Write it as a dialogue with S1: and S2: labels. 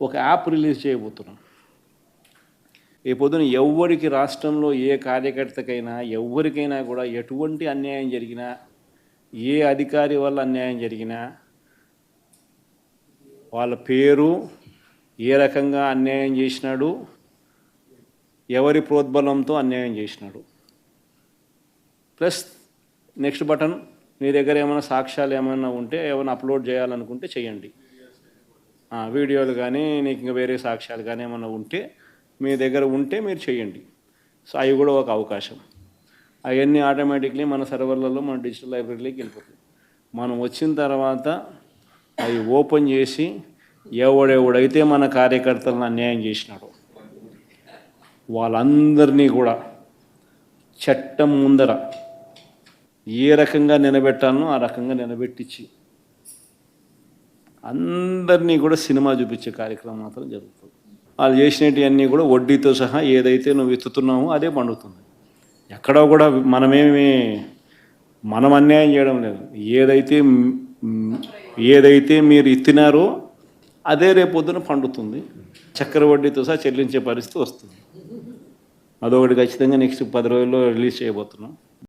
S1: ఒక app release చేయబోతున్నాం. ఈ పొద్దున ఎవరికి రాష్ట్రంలో ఏ కార్యకర్తకైనా ఎవరికైనా కూడా ఎటువంటి అన్యాయం జరిగినా ఏ అధికారి వల్ల అన్యాయం జరిగినా వాళ్ళ పేరు ఏ రకంగా అన్యాయం చేసినాడు ఎవరి ప్రోద్బలంతో అన్యాయం చేసినాడు. ప్లస్ నెక్స్ట్ బటన్ మీ దగ్గర ఏమైనా సాక్ష్యాలు ఏమైనా ఉంటే ఏమైనా అప్లోడ్ చేయాలనుకుంటే చేయండి. వీడియోలు కానీ నీకు ఇంకా వేరే సాక్ష్యాలు కానీ ఏమైనా ఉంటే మీ దగ్గర ఉంటే మీరు చేయండి సో అవి కూడా ఒక అవకాశం. అవన్నీ ఆటోమేటిక్లీ మన సర్వర్లలో మన డిజిటల్ లైబ్రరీలోకి వెళ్ళిపోతుంది మనం వచ్చిన తర్వాత అవి ఓపెన్ చేసి ఎవడెవడైతే మన కార్యకర్తలను అన్యాయం చేసినాడో వాళ్ళందరినీ కూడా చట్టం ముందర ఏ రకంగా నిలబెట్టాలనో ఆ రకంగా నిలబెట్టించి అందరినీ కూడా సినిమా చూపించే కార్యక్రమం మాత్రం జరుగుతుంది. వాళ్ళు చేసినవన్నీ కూడా వడ్డీతో సహా ఏదైతే నువ్వు ఎత్తుతున్నావో అదే పండుతుంది. ఎక్కడో కూడా మనమేమి మనం అన్యాయం చేయడం లేదు. ఏదైతే ఏదైతే మీరు ఎత్తినారో అదే రేపొద్దున పండుతుంది. చక్కెర వడ్డీతో సహా చెల్లించే పరిస్థితి వస్తుంది. అదొకటి ఖచ్చితంగా నెక్స్ట్ పది రోజుల్లో రిలీజ్ చేయబోతున్నాం.